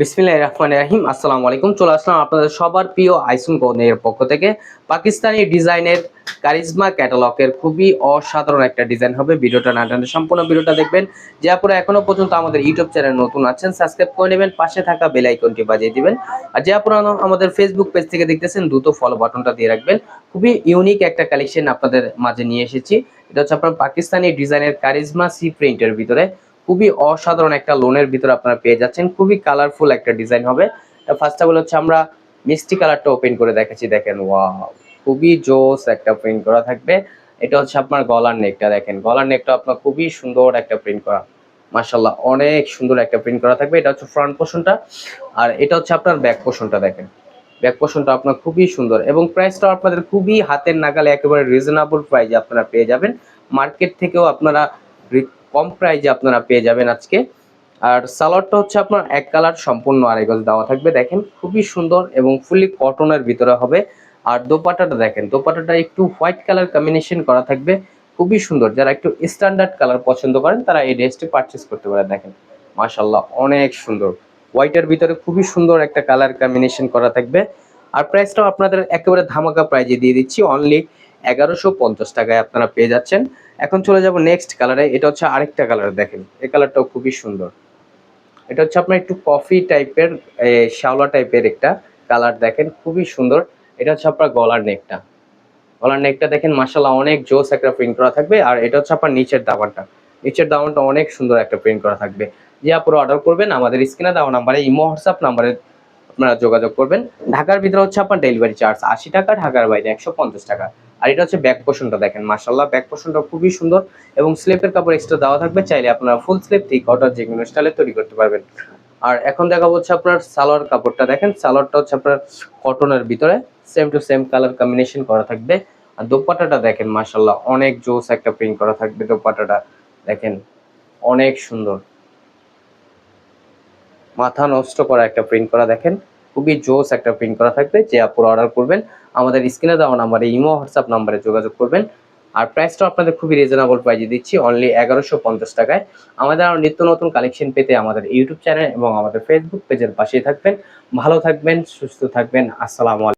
বিসমিল্লাহ রহমান রাহিম, আসসালামু আলাইকুম। চলে আসলাম আপনাদের সবার প্রিয় আইসুন কোনের পক্ষ থেকে। পাকিস্তানি ডিজাইনের কারিজমা ক্যাটালগের খুবই অসাধারণ একটা ডিজাইন হবে। ভিডিওটা না টানলে সম্পূর্ণ ভিডিওটা দেখবেন। যে আপনারা এখনও পর্যন্ত আমাদের ইউটিউব চ্যানেল নতুন আছেন, সাবস্ক্রাইব করে নেবেন, পাশে থাকা বেল আইকনটি বাজিয়ে দিবেন। আর যে আপনারা আমাদের ফেসবুক পেজ থেকে দেখতেছেন, দ্রুত ফলো বাটনটা দিয়ে রাখবেন। খুবই ইউনিক একটা কালেকশন আপনাদের মাঝে নিয়ে এসেছি। এটা হচ্ছে আপনার পাকিস্তানি ডিজাইনের কারিজমা সি প্রিন্টের ভিতরে। খুবই অসাধারণ একটা লোনের ভিতরে আপনারা পেয়ে যাচ্ছেন। খুবই কালারফুল একটা ডিজাইন হবে। ফার্স্ট অফ হচ্ছে আমরা মিষ্টি কালারটা ওপেন করে দেখাচ্ছি, দেখেন ওয়াও খুবই জোস একটা প্রিন্ট করা থাকবে। এটা হচ্ছে আপনার গলার নেকটা দেখেন, গলার নেকটা আপনার খুবই সুন্দর একটা প্রিন্ট করা। মাশাল্লাহ অনেক সুন্দর একটা প্রিন্ট করা থাকবে। এটা হচ্ছে ফ্রন্ট পোর্শনটা আর এটা হচ্ছে আপনার ব্যাক পোর্শনটা দেখেন। ব্যাক পোর্শনটা আপনার খুবই সুন্দর এবং প্রাইসটাও আপনাদের খুবই হাতের নাগালে একেবারে রিজনেবল প্রাইসে আপনারা পেয়ে যাবেন। মার্কেট থেকেও আপনারা কম প্রাইজে আপনারা পেয়ে যাবেন আজকে। আর সালোয়ারটা হচ্ছে আপনার এক কালার, সম্পূর্ণ আড়াই গজ দেওয়া থাকবে। দেখেন, খুবই সুন্দর এবং ফুলি কটনের ভিতরে হবে। আর দোপাটাটা দেখেন দোপাটাটা একটু হোয়াইট কালার কম্বিনেশন করা থাকবে। খুবই সুন্দর। যারা একটু স্ট্যান্ডার্ড কালার পছন্দ করেন, তারা এই ড্রেসটি পারচেস করতে পারে দেখেন মাশাল্লাহ অনেক সুন্দর। হোয়াইটের ভিতরে খুবই সুন্দর একটা কালার কম্বিনেশন করা থাকবে। আর প্রাইসটাও আপনাদের একেবারে ধামাকা প্রাইজে দিয়ে দিচ্ছি। অনলি এগারোশো পঞ্চাশ টাকায় আপনারা পেয়ে যাচ্ছেন। এখন চলে যাব নেক্সট কালারে এটা হচ্ছে আরেকটা কালার দেখেন। এই কালারটাও খুবই সুন্দর। এটা হচ্ছে আপনার একটু কফি টাইপের শ্যাওলা টাইপের একটা কালার দেখেন, খুবই সুন্দর। এটা হচ্ছে আপনার গলার নেকটা গলার নেকটা দেখেন মাসাল্লাহ অনেক জোস একটা প্রিন্ট করা থাকবে। আর এটা হচ্ছে আপনার নিচের দাবানটা নিচের দাবানটা অনেক সুন্দর একটা প্রিন্ট করা থাকবে। যে আপনারা অর্ডার করবেন, আমাদের স্ক্রিনে দেওয়া নাম্বারে, ইমো, হোয়াটসঅ্যাপ নাম্বারে আপনারা যোগাযোগ করবেন। ঢাকার ভিতরে হচ্ছে আপনার ডেলিভারি চার্জ আশি টাকা, ঢাকার বাইরে একশো পঞ্চাশ টাকা। আর এটা হচ্ছে ব্যাক পোর্শনটা দেখেন মাসাল্লাহ ব্যাক পোর্শনটা খুবই সুন্দর এবং স্লিপের কাপড় এক্সট্রা দেওয়া থাকবে, চাইলে আপনারা ফুল স্লিপ থ্রি কটার যে কোনো স্টাইলে তৈরি করতে পারবেন। আর এখন দেখা হচ্ছে আপনার সালোয়ার কাপড়টা, দেখেন সালোয়ারটা হচ্ছে আপনার কটনের ভিতরে same to same colour combination করা থাকবে। আর দোপাটাটা দেখেন মাসাল্লাহ অনেক জোস একটা প্রিন্ট করা থাকবে দোপাটাটা দেখেন, অনেক সুন্দর। মাথা নষ্ট করা একটা প্রিন্ট করা, দেখেন। খুবই জোস একটা প্রিন্ট করা থাকবে যে আপুর অর্ডার করবেন। আমাদের স্ক্রিনে দেওয়া নাম্বারে ইমো হোয়াটসঅ্যাপ নাম্বারে যোগাযোগ করবেন। আর প্রাইসটা আপনাদের খুবই রিজনেবল প্রাইজে দিচ্ছি অনলি এগারোশো পঞ্চাশ টাকায়। আমাদের আরও নিত্য নতুন কালেকশন পেতে আমাদের ইউটিউব চ্যানেল এবং আমাদের ফেসবুক পেজের পাশেই থাকবেন। ভালো থাকবেন, সুস্থ থাকবেন, আসসালামু আলাইকুম।